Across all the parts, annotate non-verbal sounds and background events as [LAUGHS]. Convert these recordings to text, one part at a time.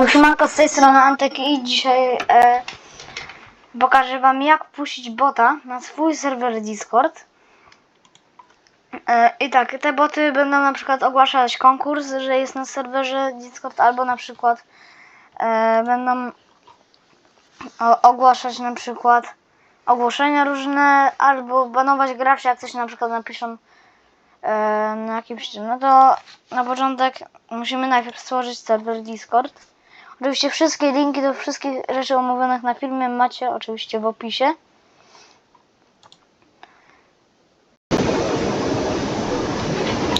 No, Siemanko, z tej strony Antek i dzisiaj e, pokażę wam jak puścić bota na swój serwer Discord. E, I tak, te boty będą na przykład ogłaszać konkurs, że jest na serwerze Discord, albo na przykład e, będą o, ogłaszać na przykład ogłoszenia różne, albo banować graczy, jak coś na przykład napiszą e, na jakimś tym. No to na początek musimy najpierw stworzyć serwer Discord. Oczywiście wszystkie linki do wszystkich rzeczy omówionych na filmie macie oczywiście w opisie.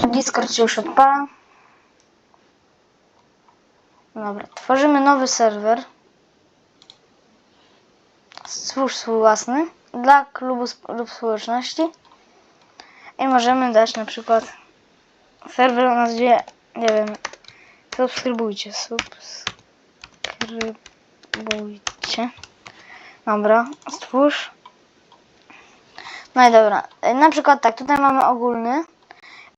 Discord się już odpala. Dobra, tworzymy nowy serwer. Stwórz swój własny dla klubu lub społeczności. I możemy dać na przykład serwer o nazwie, nie wiem, subskrybujcie, subskrybujcie. Dobra, stwórz. No i dobra, e, na przykład tak, tutaj mamy ogólny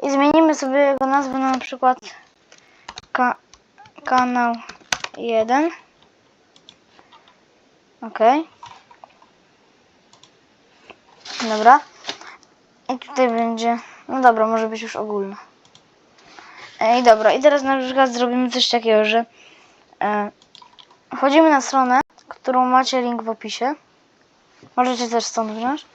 i zmienimy sobie jego nazwę na, przykład ka kanał 1. Ok. Dobra. I tutaj będzie. No dobra, może być już ogólne. E, I dobra, i teraz na przykład zrobimy coś takiego, że e, wchodzimy na stronę, którą macie link w opisie. Możecie też stąd wziąć.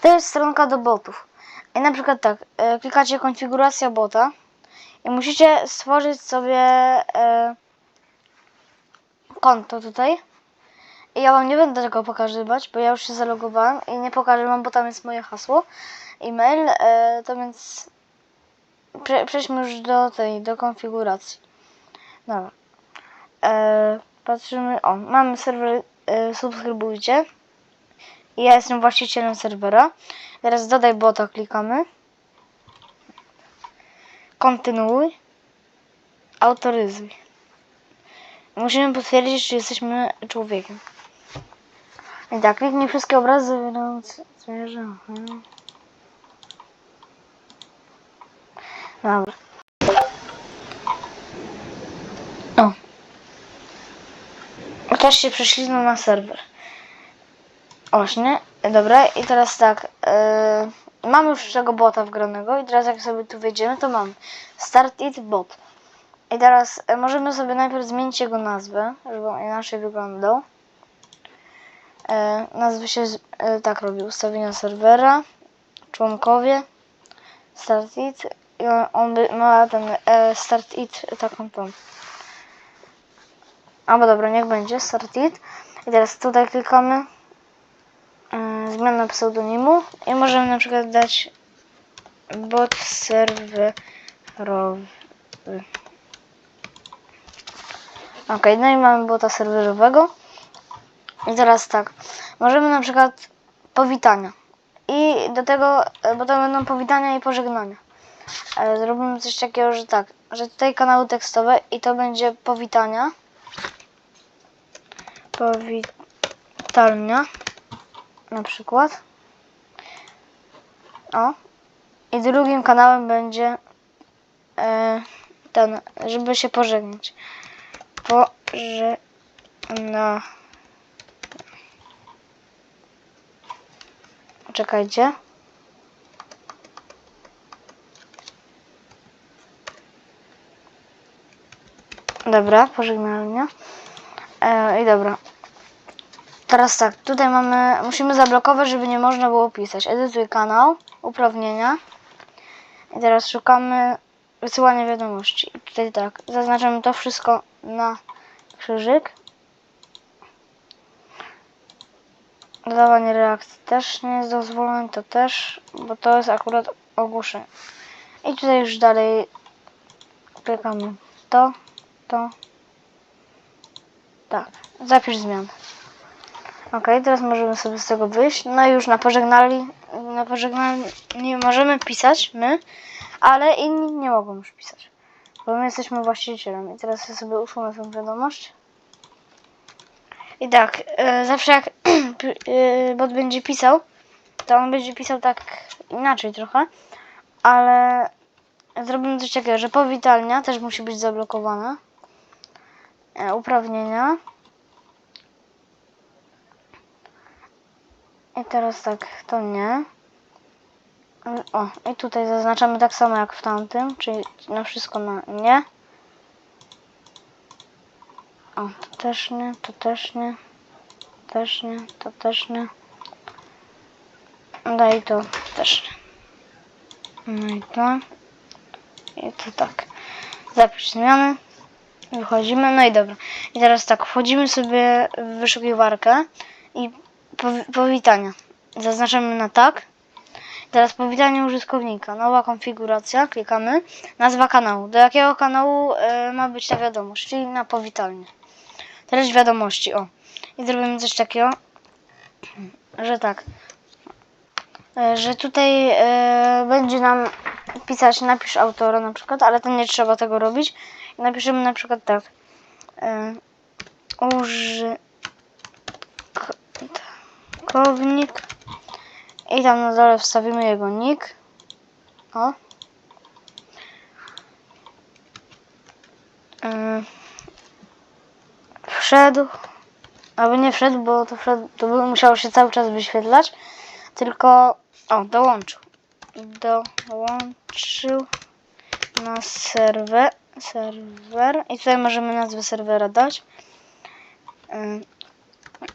To jest stronka do botów. I na przykład tak, e, klikacie konfiguracja bota i musicie stworzyć sobie e, konto tutaj. I ja wam nie będę tego pokazywać, bo ja już się zalogowałem i nie pokażę wam, bo tam jest moje hasło, e-mail, e, to więc prze, przejdźmy już do tej, do konfiguracji. Dobra. E, patrzymy, o, mamy serwer, e, subskrybujcie. Ja jestem właścicielem serwera. Teraz dodaj bota, klikamy. Kontynuuj. Autoryzuj. Musimy potwierdzić, czy jesteśmy człowiekiem. I tak, kliknij wszystkie obrazy zawierające zwierzę. Dobra. Też się prześliznął na serwer. Właśnie, dobra, i teraz tak. Yy, mamy już tego bota wgranego i teraz jak sobie tu wejdziemy, to mam Start It Bot. I teraz e, możemy sobie najpierw zmienić jego nazwę, żeby on inaczej wyglądał. E, nazwy się e, tak robi, ustawienia serwera, członkowie, Start It i on, on by, ma ten e, Start It taką tą. Albo dobra, niech będzie It. I teraz tutaj klikamy e, zmiana pseudonimu i możemy na przykład dać bot serwerowy. Ok, no i mamy bota serwerowego. I teraz tak, możemy na przykład powitania. I do tego, bo to będą powitania i pożegnania. E, Zrobimy coś takiego, że tak, że tutaj kanały tekstowe i to będzie powitania. Powitalnia. Na przykład. O. I drugim kanałem będzie e, ten, żeby się pożegnać. Pożegna. Czekajcie. Dobra, pożegnalnia. E, I dobra. Teraz tak, tutaj mamy, musimy zablokować, żeby nie można było pisać. Edytuj kanał, uprawnienia. I teraz szukamy wysyłania wiadomości. I tutaj tak, zaznaczamy to wszystko na krzyżyk. Dodawanie reakcji też nie jest dozwolone, to też, bo to jest akurat ogłoszenie. I tutaj już dalej klikamy to, to, tak, zapisz zmiany. Ok, teraz możemy sobie z tego wyjść. No i już na pożegnali, na pożegnali nie możemy pisać my, ale inni nie mogą już pisać. Bo my jesteśmy właścicielem. I teraz ja sobie usunę tę wiadomość. I tak, e, zawsze jak [CLEARS THROAT] e, bot będzie pisał, to on będzie pisał tak inaczej trochę, ale zrobimy coś takiego, że powitalnia też musi być zablokowana. E, uprawnienia. I teraz tak, to nie. O, i tutaj zaznaczamy tak samo jak w tamtym, czyli na wszystko na nie. O, to też nie, to też nie, też nie, to też nie. No i to też nie. No i to. I to tak. Zapisz zmiany. Wychodzimy. No i dobra. I teraz tak, wchodzimy sobie w wyszukiwarkę i powi- powitania. Zaznaczamy na tak. Teraz powitanie użytkownika. Nowa konfiguracja. Klikamy. Nazwa kanału. Do jakiego kanału e, ma być ta wiadomość? Czyli na powitalnie. Treść wiadomości. O. I zrobimy coś takiego, że tak. E, że tutaj e, będzie nam pisać napisz autora na przykład, ale to nie trzeba tego robić. Napiszemy na przykład tak. E, użytkownik i tam na dole wstawimy jego nick. O. E, wszedł. Albo nie wszedł, bo to, wszedł, to by musiało się cały czas wyświetlać. Tylko. O, dołączył. Dołączył na serwer. Serwer. I tutaj możemy nazwę serwera dać.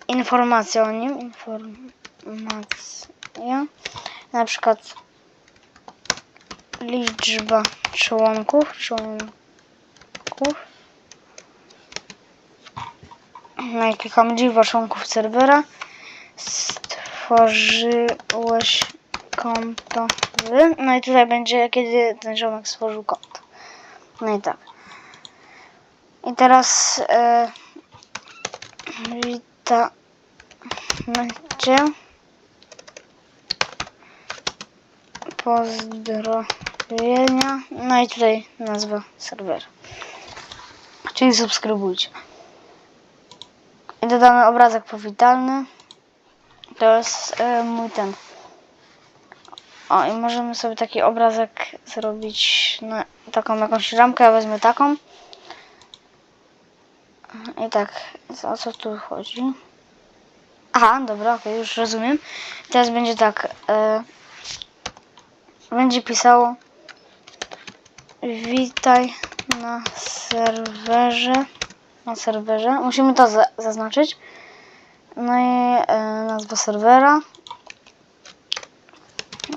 Informacja o nim. Informacja. Na przykład liczba członków. Członków. No i klikamy liczba członków serwera. Stworzyłeś konto. No i tutaj będzie, kiedy ten ziomek stworzył konto. No i tak. I teraz e, witajcie. Pozdrowienia. No i tutaj nazwa serwera. Czyli subskrybujcie. I dodamy obrazek powitalny. To jest e, mój ten. O, i możemy sobie taki obrazek zrobić na taką jakąś ramkę. Ja wezmę taką. I tak, o co tu chodzi? Aha, dobra, okej, już rozumiem. Teraz będzie tak. E, będzie pisało Witaj na serwerze. Na serwerze. Musimy to za zaznaczyć. No i e, nazwa serwera.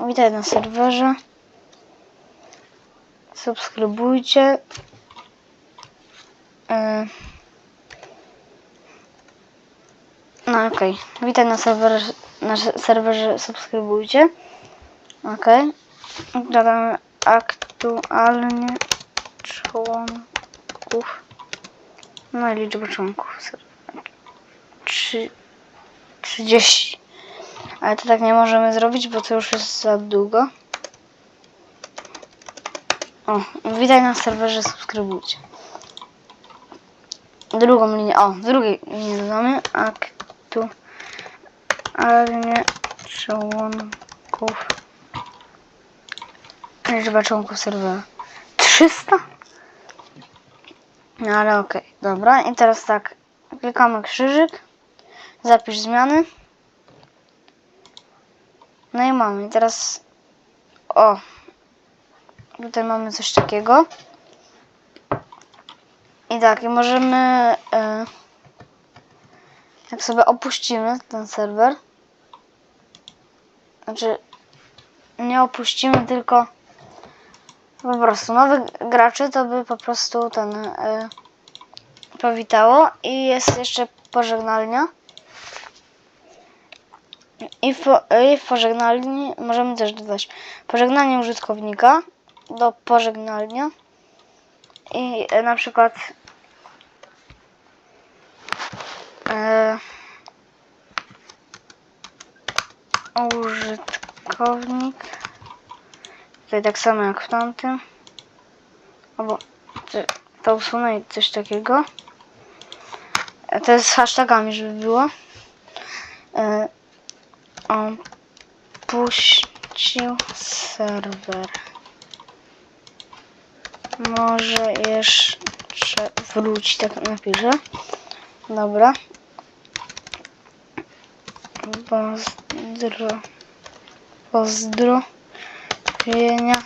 Witaj na serwerze. Subskrybujcie. E, no okej. Witaj na serwerze, na serwerze. Subskrybujcie. Okej. Dodamy aktualnie członków. No i liczbę członków. Trzy, 30. Ale to tak nie możemy zrobić, bo to już jest za długo. O, witaj na serwerze, subskrybujcie. Drugą linię, o, drugiej linii dodamy. Aktualnie członków. Liczba członków serwera. 300? No ale okej, dobra. I teraz tak, klikamy krzyżyk, zapisz zmiany. No i mamy. I teraz o, tutaj mamy coś takiego. I tak, i możemy, e, jak sobie opuścimy ten serwer, znaczy nie opuścimy, tylko po prostu nowych graczy to by po prostu ten e, powitało i jest jeszcze pożegnalnia. I w, po- I w pożegnalni możemy też dodać pożegnanie użytkownika do pożegnalnia i e, na przykład e, użytkownik tutaj tak samo jak w tamtym albo to usunę i coś takiego. E, to jest z hashtagami żeby było. E, opuścił serwer. Może jeszcze wróć, tak napiszę. Dobra. Pozdro. Pozdrowienia.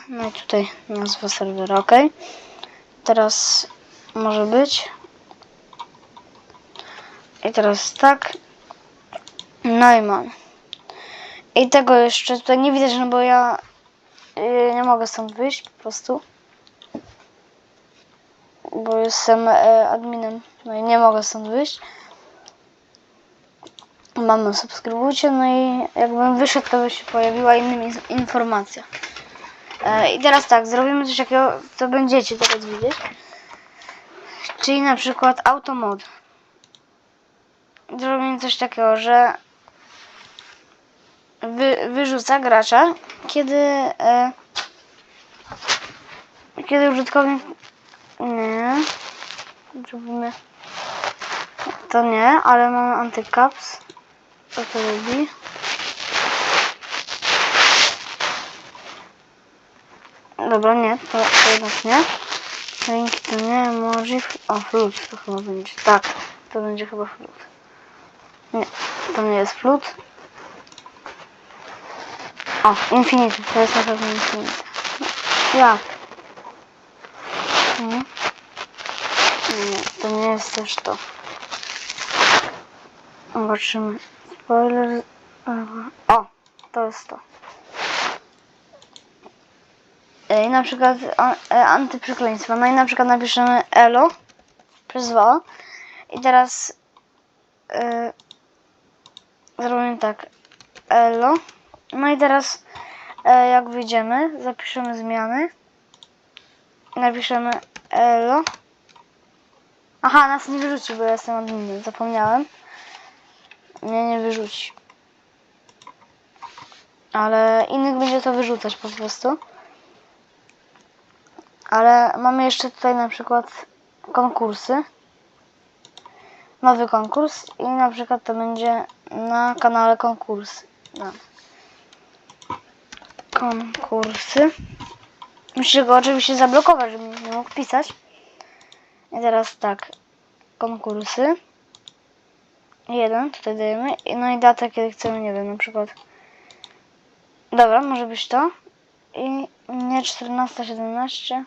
No i tutaj nazwa serwera, ok. Teraz może być. I teraz tak. Neumann. I tego jeszcze tutaj nie widać, no bo ja yy, nie mogę stąd wyjść po prostu. Bo jestem e, adminem, no i nie mogę stąd wyjść. Mamy subskrybujcie, no i jakbym wyszedł, to by się pojawiła inna in- informacja. E, I teraz tak, zrobimy coś takiego, co będziecie teraz widzieć. Czyli na przykład automod. Zrobimy coś takiego, że wy, wyrzuca gracza, kiedy e, kiedy użytkownik nie zrobimy to nie, ale mamy antycaps co to robi? Dobra nie, to, to jednak nie. Linki to nie, emoji o flut to chyba będzie, tak to będzie chyba flut. Nie, to nie jest flut. O, Infinity, to jest na pewno Infinity. Jak? Nie. To nie jest też to. Zobaczymy. Spoiler. O, to jest to. E, I na przykład e, antyprzekleństwa. No i na przykład napiszemy elo przez 2. I teraz e, zrobimy tak. Elo. No i teraz jak wyjdziemy, zapiszemy zmiany. Napiszemy elo. Aha, nas nie wyrzuci, bo ja jestem adminem, zapomniałem. Mnie nie wyrzuci. Ale innych będzie to wyrzucać po prostu. Ale mamy jeszcze tutaj na przykład konkursy. Nowy konkurs i na przykład to będzie na kanale konkursy. No. Konkursy. Musicie go oczywiście zablokować, żeby nie mógł pisać. I teraz tak. Konkursy. Jeden tutaj dajemy. No i datę, kiedy chcemy, nie wiem, na przykład. Dobra, może być to. I nie 14.17,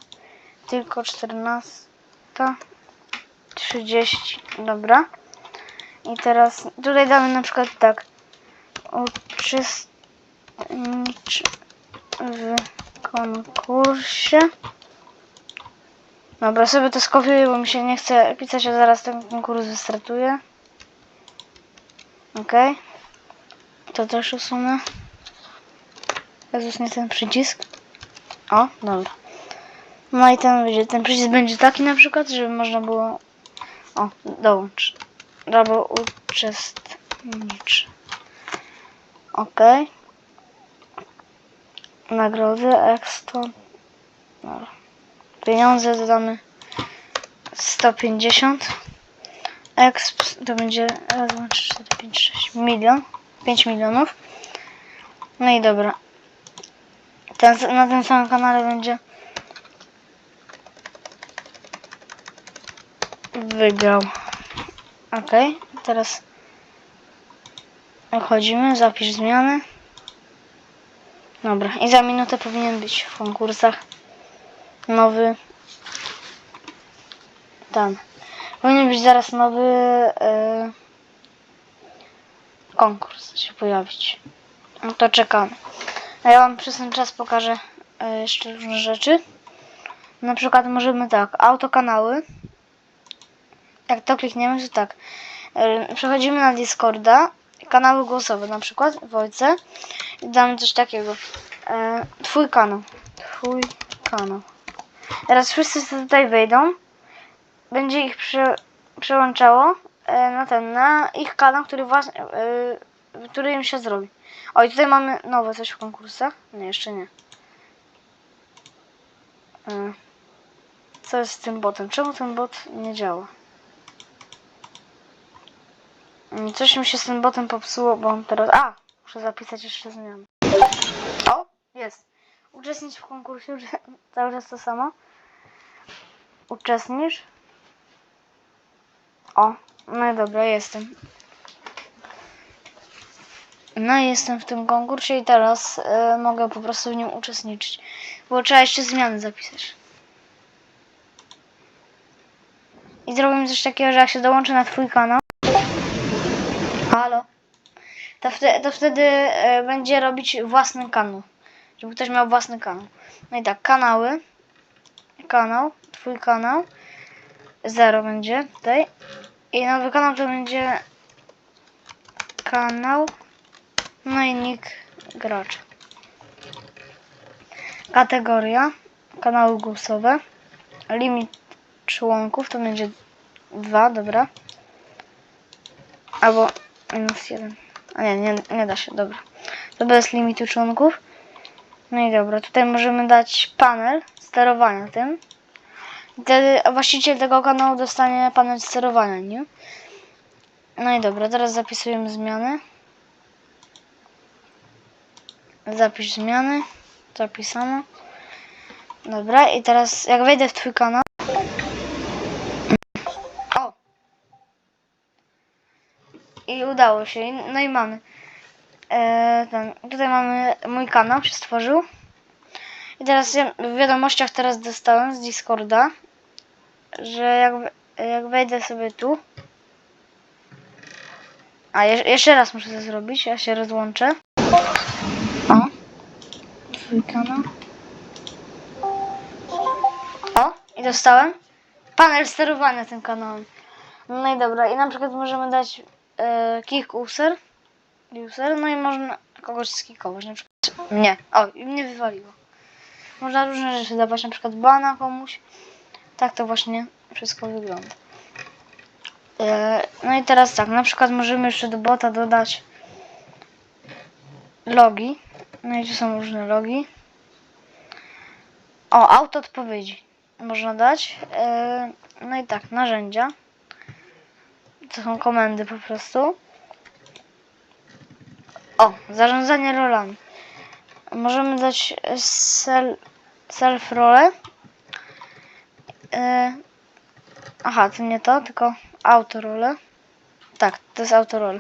tylko 14.30. Dobra. I teraz tutaj damy na przykład tak. Uczestnicz w konkursie. Dobra, sobie to skopiuję, bo mi się nie chce pisać, a zaraz ten konkurs wystartuje. Ok. To też usunę. Jezus, nie ten przycisk. O, dobra. No i ten będzie, ten przycisk będzie taki na przykład, żeby można było... O, dołącz. Albo uczestnicz. Ok. Nagrody, exto. Pieniądze dodamy 150. Exp to będzie raz, dwa, trzy, cztery, pięć, sześć milion. 5 milionów. No i dobra. Ten, na tym samym kanale będzie wygrał. Ok, teraz wchodzimy, zapisz zmiany. Dobra, i za minutę powinien być w konkursach nowy ten. Powinien być zaraz nowy e, konkurs się pojawić. No to czekamy. A ja wam przez ten czas pokażę e, jeszcze różne rzeczy. Na przykład możemy tak, autokanały. Jak to klikniemy, to tak. E, Przechodzimy na Discorda, kanały głosowe na przykład, w Damy coś takiego. E, twój kanał. Twój kanał. Teraz wszyscy co tutaj wejdą. Będzie ich prze, przełączało e, na ten, na ich kanał, który właśnie, e, który im się zrobi. O i tutaj mamy nowe coś w konkursach. Nie, jeszcze nie. E, co jest z tym botem? Czemu ten bot nie działa? Mm, Coś mi się z tym botem popsuło, bo on teraz... A! Muszę zapisać jeszcze zmiany. O! Jest. Uczestnicz w konkursie, [LAUGHS] cały czas to samo. Uczestnicz. O, no i dobra, jestem. No i jestem w tym konkursie i teraz e, mogę po prostu w nim uczestniczyć. Bo trzeba jeszcze zmiany zapisać. I zrobimy coś takiego, że jak się dołączy na twój kanał. To, wte, to wtedy e, będzie robić własny kanał. Żeby ktoś miał własny kanał. No i tak, kanały. Kanał, twój kanał. Zero będzie tutaj. I nowy kanał to będzie kanał. No i nick gracza. Kategoria. Kanały głosowe. Limit członków to będzie dwa, dobra. Albo minus jeden. A nie, nie, nie da się, dobra. To bez limitu członków. No i dobra, tutaj możemy dać panel sterowania tym. I Wtedy właściciel tego kanału dostanie panel sterowania, nie? No i dobra, teraz zapisujemy zmiany. Zapisz zmiany. Zapisano. Dobra, i teraz jak wejdę w twój kanał. Udało się. No i mamy. E, ten, tutaj mamy mój kanał się stworzył. I teraz w wiadomościach teraz dostałem z Discorda, że jak, jak wejdę sobie tu. A je, jeszcze raz muszę to zrobić, ja się rozłączę. O. Twój kanał. O, i dostałem panel sterowania tym kanałem. No i dobra, i na przykład możemy dać e, kick user, no i można kogoś skikować, na przykład mnie. O, i mnie wywaliło. Można różne rzeczy dawać, na przykład bana komuś. Tak to właśnie wszystko wygląda. E, no i teraz tak, na przykład możemy jeszcze do bota dodać logi. No i tu są różne logi. O, auto odpowiedzi można dać. E, no i tak, narzędzia. To są komendy po prostu. O, zarządzanie rolami. Możemy dać sel, self role. E, aha, to nie to, tylko autorole. Tak, to jest autorole.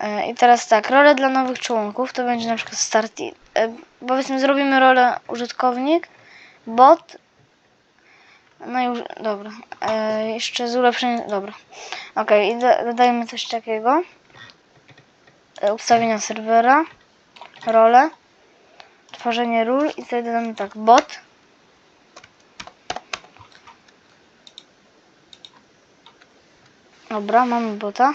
E, I teraz tak, role dla nowych członków to będzie na przykład start. E, powiedzmy, zrobimy rolę użytkownik, bot. No już, dobra. E, jeszcze z ulepszeniem. Dobra. Ok, i do, dodajemy coś takiego. E, ustawienia serwera, role, tworzenie ról i tutaj dodamy tak, bot. Dobra, mamy bota.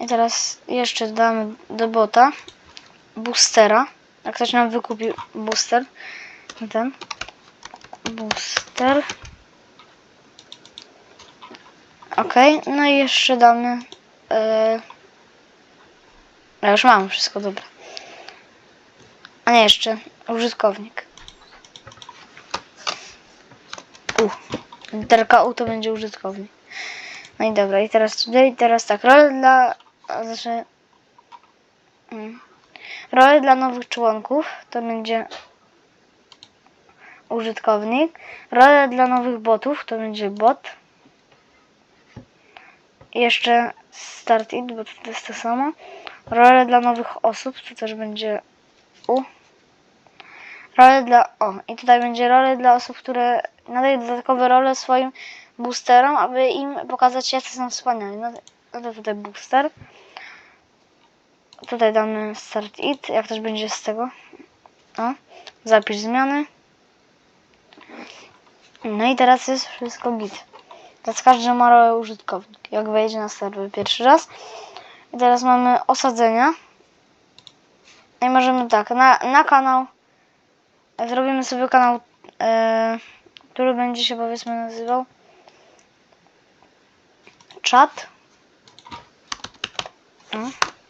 I teraz jeszcze damy do bota boostera. Jak ktoś nam wykupi booster, ten booster. Ok, no i jeszcze damy. Yy... Ja już mam wszystko, dobra. A nie, jeszcze użytkownik. U. Literka U to będzie użytkownik. No i dobra, i teraz tutaj, teraz tak, role dla. Znaczy. mm, Role dla nowych członków to będzie użytkownik. Role dla nowych botów to będzie bot. Jeszcze start it, bo to jest to samo. Role dla nowych osób to też będzie U. Role dla. O, i tutaj będzie role dla osób, które nadają dodatkowe role swoim boosterom, aby im pokazać, jacy są wspaniali. No, no to tutaj booster. Tutaj damy start it, jak też będzie z tego. O, zapisz zmiany. No i teraz jest wszystko git. Teraz każdy ma użytkownik, jak wejdzie na serwer pierwszy raz. I teraz mamy osadzenia. No I możemy tak, na, na kanał zrobimy sobie kanał, e, który będzie się powiedzmy nazywał czat.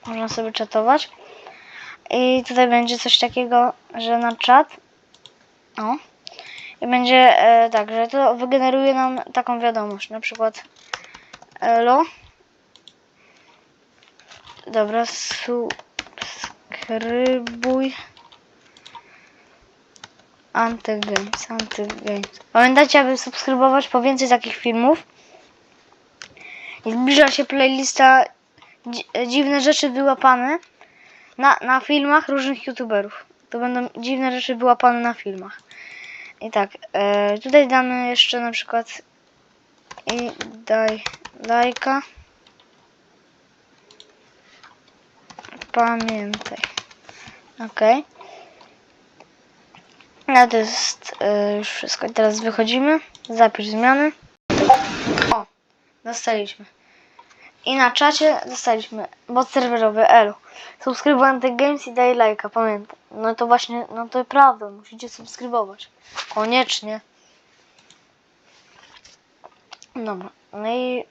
Można sobie czatować. I tutaj będzie coś takiego, że na czat. O. Będzie e, tak, że to wygeneruje nam taką wiadomość. Na przykład elo. Dobra, subskrybuj Antygames, Antygames. Pamiętajcie, aby subskrybować po więcej takich filmów. I zbliża się playlista dzi- dziwne rzeczy wyłapane na, na filmach różnych youtuberów. To będą dziwne rzeczy wyłapane na filmach. I tak, e, tutaj damy jeszcze na przykład i daj lajka. Pamiętaj. Okej. No to jest e, już wszystko. Teraz wychodzimy. Zapisz zmiany. O, dostaliśmy. I na czacie dostaliśmy bot serwerowy Elu. Subskrybuj Antek Games i daj lajka, pamiętaj. No to właśnie, no to prawda, musicie subskrybować. Koniecznie. Dobra, no i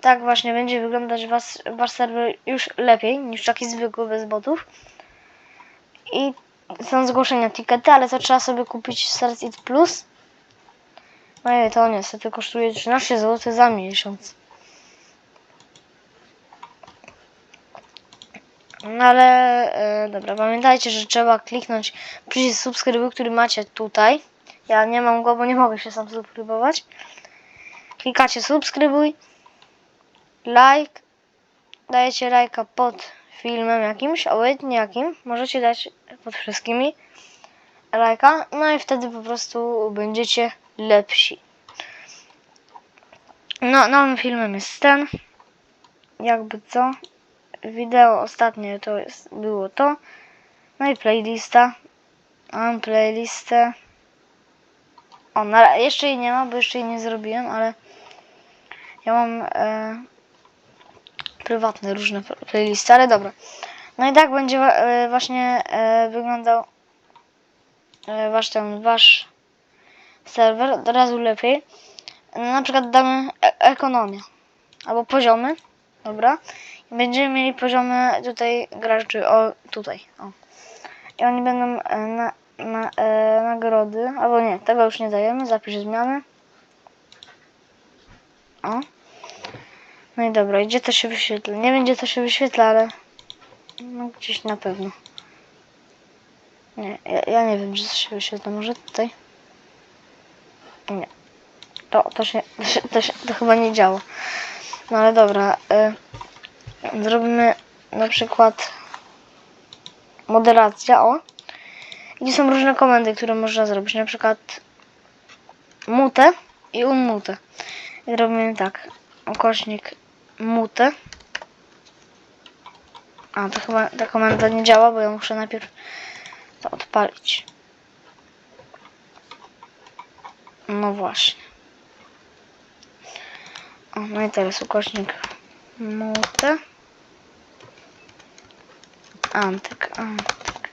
tak właśnie będzie wyglądać was, wasz serwer już lepiej niż taki zwykły bez botów. I są zgłoszenia tikety, ale to trzeba sobie kupić Start It Plus. No i to niestety kosztuje 13 zł za miesiąc. Ale e, dobra, pamiętajcie, że trzeba kliknąć przycisk subskrybuj, który macie tutaj. Ja nie mam go, bo nie mogę się sam subskrybować. Klikacie subskrybuj, like, dajecie lajka pod filmem jakimś, obojętnie jakim. Możecie dać pod wszystkimi lajka, no i wtedy po prostu będziecie lepsi. No, nowym filmem jest ten. Jakby co? Wideo ostatnie to jest, było to. No i playlista. Mam playlistę. O, na, jeszcze jej nie ma, bo jeszcze jej nie zrobiłem, ale ja mam e, prywatne różne pl- playlisty, ale dobra. No i tak będzie e, właśnie e, wyglądał e, wasz ten, wasz serwer od razu lepiej. Na przykład damy e- ekonomię albo poziomy, dobra. Będziemy mieli poziomy tutaj graczy, o tutaj, o. I oni będą e, na, na e, nagrody, albo nie, tego już nie dajemy, zapisz zmiany. O. No i dobra, gdzie to się wyświetla? Nie gdzie to się wyświetla, ale no, gdzieś na pewno. Nie, ja, ja nie wiem, gdzie to się wyświetla. Może tutaj? Nie. To, to, się, to, się, to, się, to chyba nie działa. No ale dobra. Y, zrobimy na przykład moderacja, o. I są różne komendy, które można zrobić. Na przykład mute i unmute. I robimy tak. Ukośnik mute. A, to chyba ta komenda nie działa, bo ja muszę najpierw to odpalić. No właśnie. O, no i teraz ukośnik mute. Antyk, antyk.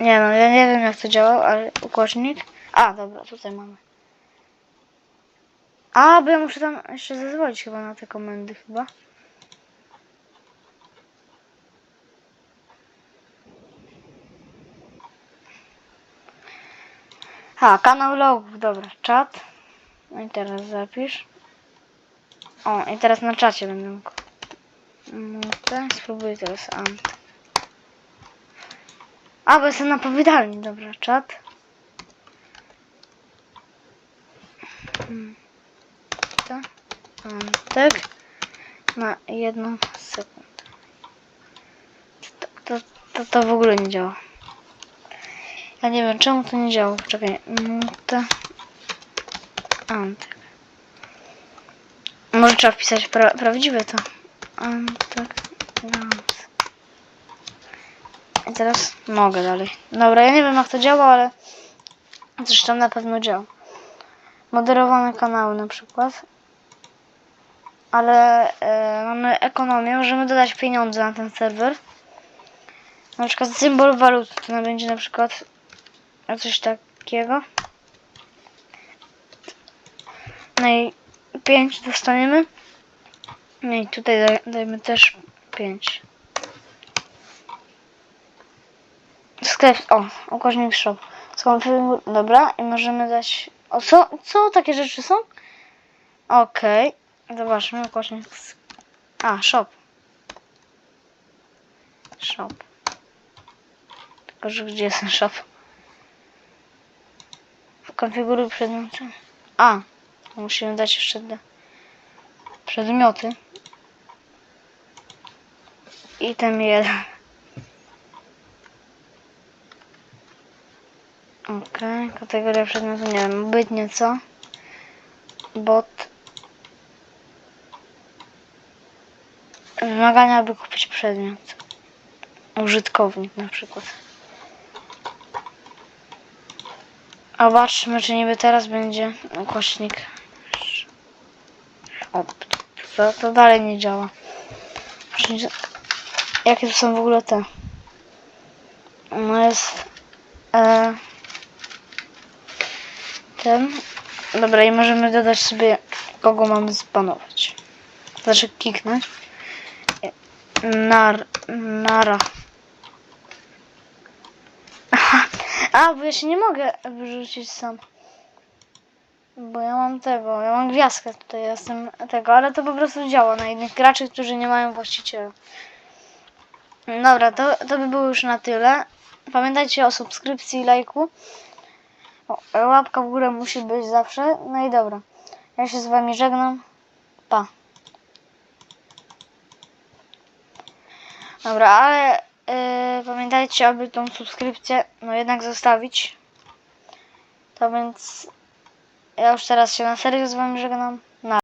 Nie no, ja nie wiem jak to działa, ale ukośnik. A, dobra, tutaj mamy. A, bo ja muszę tam jeszcze zezwolić chyba na te komendy chyba. A, kanał logów, dobra, czat. No i teraz zapisz. O, i teraz na czacie będę mógł. Mute. Spróbuję teraz ant. A, bo jestem na powiadalni, dobra, czat. Mm. To, Antek. Na jedną sekundę. To, to, to, to w ogóle nie działa. Ja nie wiem czemu to nie działa. Poczekaj. Mute. Antek. Może trzeba wpisać pra prawdziwe to. Antek. Dans. Teraz mogę dalej. Dobra, ja nie wiem jak to działa, ale zresztą na pewno działa. Moderowane kanały na przykład. Ale e, mamy ekonomię, możemy dodać pieniądze na ten serwer. Na przykład symbol waluty, to będzie na przykład coś takiego. No i 5 dostaniemy. No i tutaj daj, dajmy też 5. Sklep, o, ukośnik shop. Skonfiguruj, dobra, i możemy dać, o co, co takie rzeczy są? Okej, zobaczmy, ukośnik, a, shop. Shop. Tylko, że gdzie jest ten shop? Konfiguruj przedmioty. A, musimy dać jeszcze D. przedmioty. Item jeden. Kategoria przedmiotu, nie wiem, bytnie co? Bot. Wymagania, aby kupić przedmiot. Użytkownik na przykład. A Zobaczmy, czy niby teraz będzie ukośnik. O, to, to dalej nie działa. Jakie to są w ogóle te? No jest e, ten. Dobra, i możemy dodać sobie, kogo mamy zbanować. Znaczy kliknąć. Nar, nara. A, bo ja się nie mogę wyrzucić sam. Bo ja mam tego, ja mam gwiazdkę tutaj, ja jestem tego, ale to po prostu działa na innych graczy, którzy nie mają właściciela. Dobra, to, to by było już na tyle. Pamiętajcie o subskrypcji i lajku. Łapka w górę musi być zawsze. No i dobra. Ja się z wami żegnam. Pa. Dobra, ale yy, pamiętajcie, aby tą subskrypcję no jednak zostawić. To więc ja już teraz się na serio z wami żegnam.